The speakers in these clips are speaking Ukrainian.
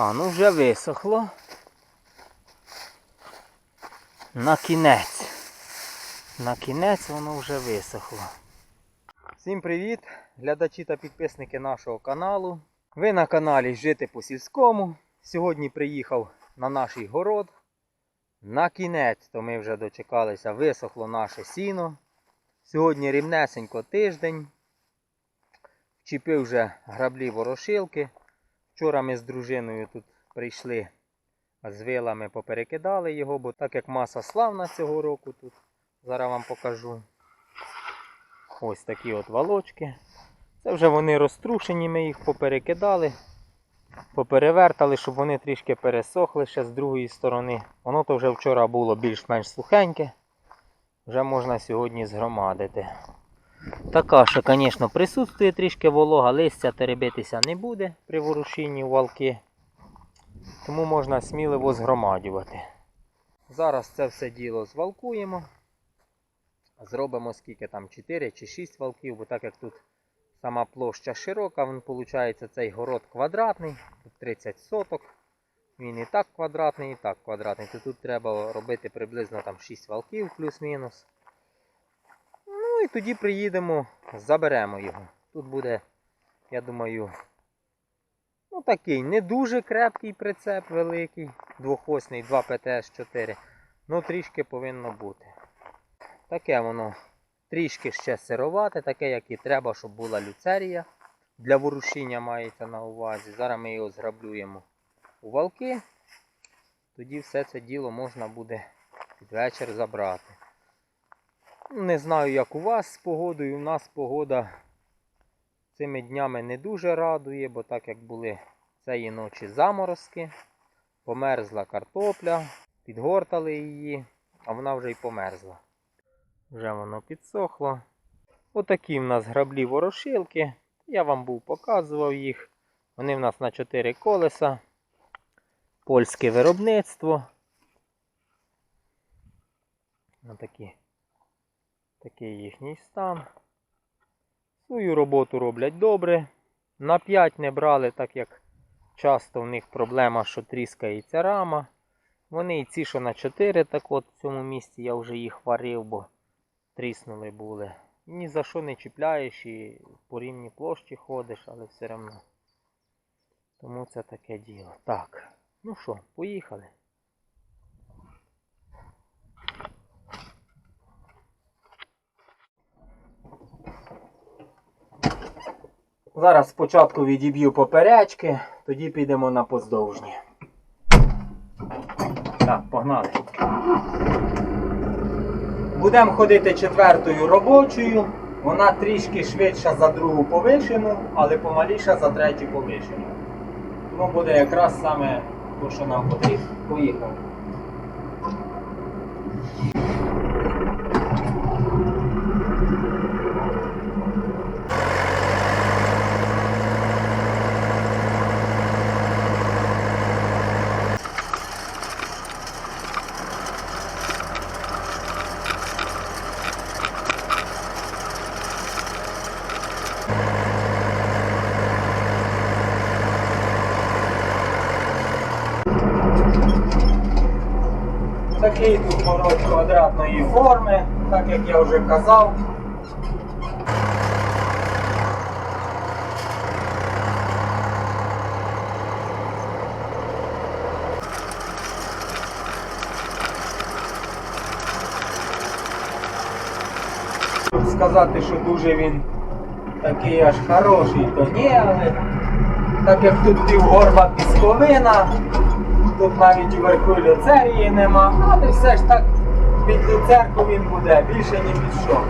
А, ну вже висохло. На кінець. На кінець воно вже висохло. Всім привіт, глядачі та підписники нашого каналу. Ви на каналі Жити по сільському. Сьогодні приїхав на наш город. На кінець то ми вже дочекалися, висохло наше сіно. Сьогодні рівнесенько тиждень. Вчепив вже граблі ворошилки. Вчора ми з дружиною тут прийшли з вилами, поперекидали його, бо так як маса славна цього року тут. Зараз вам покажу. Ось такі от волочки. Це вже вони розтрушені, ми їх поперекидали, поперевертали, щоб вони трішки пересохли ще з другої сторони. Воно то вже вчора було більш-менш сухеньке. Вже можна сьогодні згромадити. Така, що, звісно, присутствує трішки волога, листя теребитися не буде при ворушінні валки. Тому можна сміливо згромадювати. Зараз це все діло звалкуємо. Зробимо скільки там 4 чи 6 валків, бо так як тут сама площа широка, він виходить цей город квадратний, тут 30 соток. Він і так квадратний, і так квадратний. То тут треба робити приблизно там 6 валків плюс-мінус. Ну і тоді приїдемо, заберемо його. Тут буде, я думаю, ну такий не дуже крепкий прицеп великий, двохосний, 2 ПТС-4. Ну трішки повинно бути. Таке воно трішки ще сировате, таке, як і треба, щоб була люцерія. Для ворушіння мається на увазі. Зараз ми його зграблюємо у валки. Тоді все це діло можна буде під вечір забрати. Не знаю, як у вас з погодою. У нас погода цими днями не дуже радує, бо так як були цієї ночі заморозки, померзла картопля, підгортали її, а вона вже й померзла. Вже воно підсохло. Отакі в нас граблі ворошилки. Я вам був показував їх. Вони в нас на 4 колеса. Польське виробництво. Отакі. Такий їхній стан. Свою роботу роблять добре. На 5 не брали, так як часто в них проблема, що тріскається рама. Вони і ці, що на 4, так от в цьому місці я вже їх варив, бо тріснули були. Ні за що не чіпляєш і по рівній площі ходиш, але все одно. Тому це таке діло. Так, ну що, поїхали. Зараз спочатку відіб'ю поперечки, тоді підемо на поздовжні. Так, погнали. Будемо ходити четвертою робочою. Вона трішки швидша за другу повишену, але помаліша за третю повишену. Тому буде якраз саме те, що нам потрібно. Поїхали. Такий тут город квадратної форми, так як я вже казав. Сказати, що дуже він такий аж хороший, то ні, але так як тут півгорба пісковина, Тут навіть верхові люцерії нема, але все ж так під люцерку він буде, більше ні під що.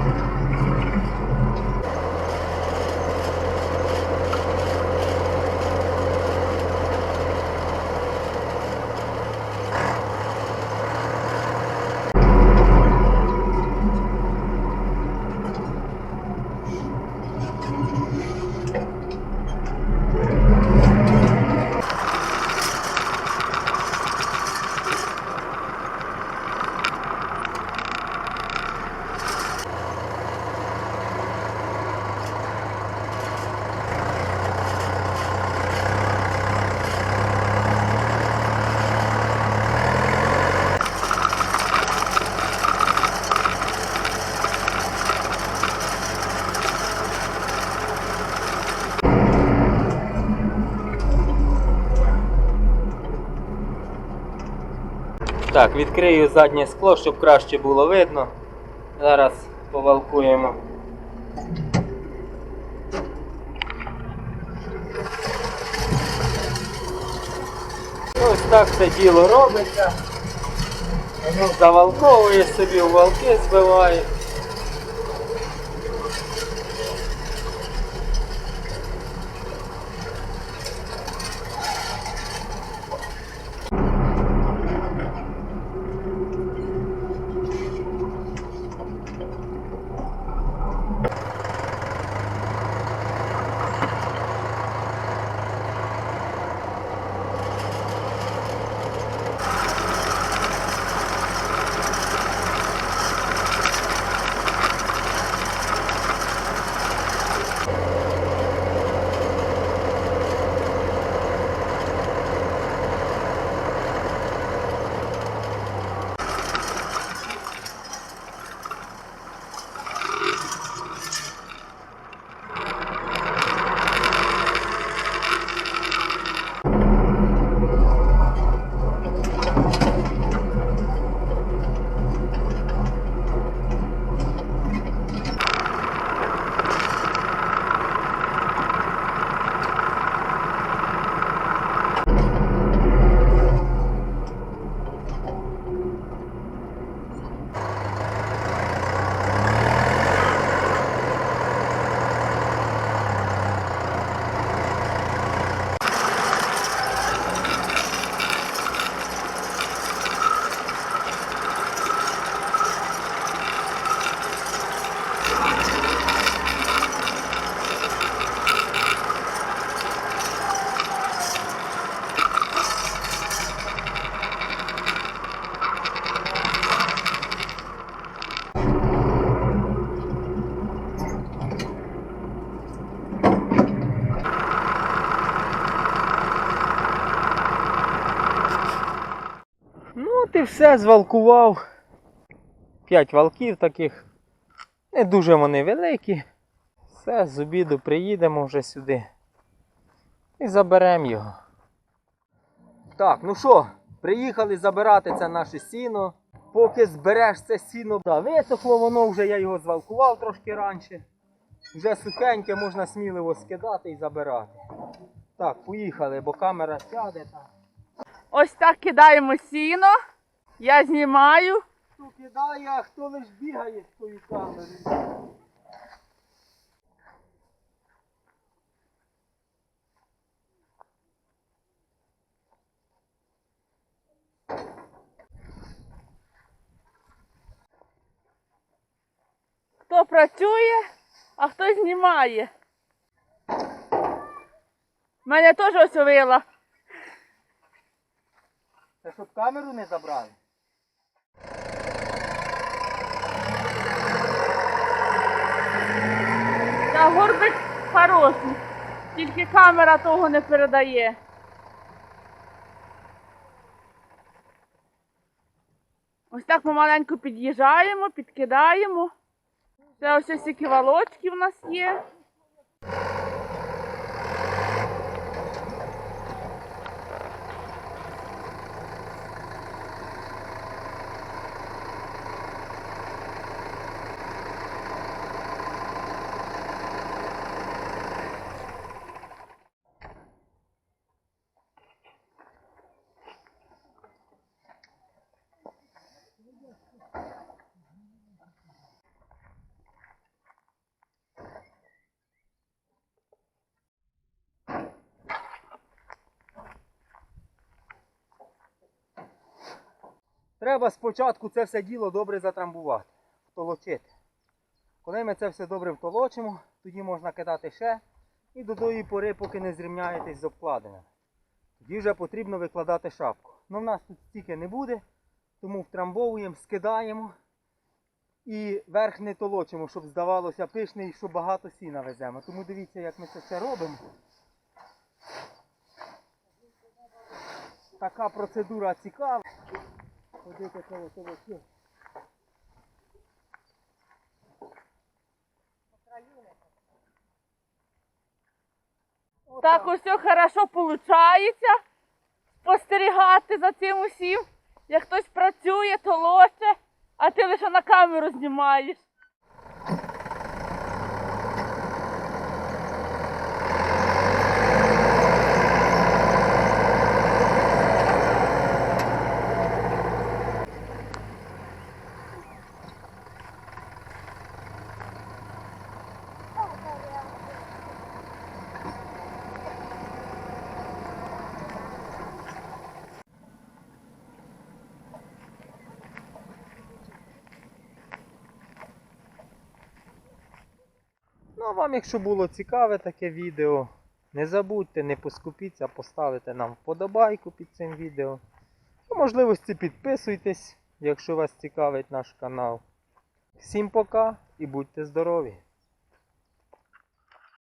Так, відкрию заднє скло, щоб краще було видно. Зараз повалкуємо. Ось так це діло робиться. Завалковує собі, увалки валки збиває. Ти все звалкував. П'ять валків таких. Не дуже вони великі. Все, з обіду приїдемо вже сюди. І заберемо його. Так, ну що, приїхали забирати це наше сіно. Поки збереш це сіно, да, висохло воно вже, я його звалкував трошки раніше. Вже сухеньке, можна сміливо скидати і забирати. Так, поїхали, бо камера сяде там. Ось так кидаємо сіно. Я знімаю. Хто кидає, а хто лиш бігає з тою камерою. Хто працює, а хто знімає. Мене теж ось вила. Це щоб камеру не забрали. Та горбик хороший. Тільки камера того не передає. Ось так помаленьку під'їжджаємо, підкидаємо. Це ось ось які волочки в нас є. Треба спочатку це все діло добре затрамбувати, втолочити. Коли ми це все добре втолочимо, тоді можна кидати ще і до тої пори, поки не зрівняєтесь з обкладенням. Тоді вже потрібно викладати шапку. Ну в нас тут стільки не буде, тому втрамбовуємо, скидаємо і верх не толочимо, щоб здавалося пишний, що багато сіна веземо. Тому дивіться, як ми це все робимо. Така процедура цікава. Ходити коло толочу. Так все хорошо виходить спостерігати за цим усім. Як хтось працює, то лоце, а ти лише на камеру знімаєш. А вам, якщо було цікаве таке відео, не забудьте, не поскупіться, поставити нам вподобайку під цим відео. По можливості підписуйтесь, якщо вас цікавить наш канал. Всім пока і будьте здорові!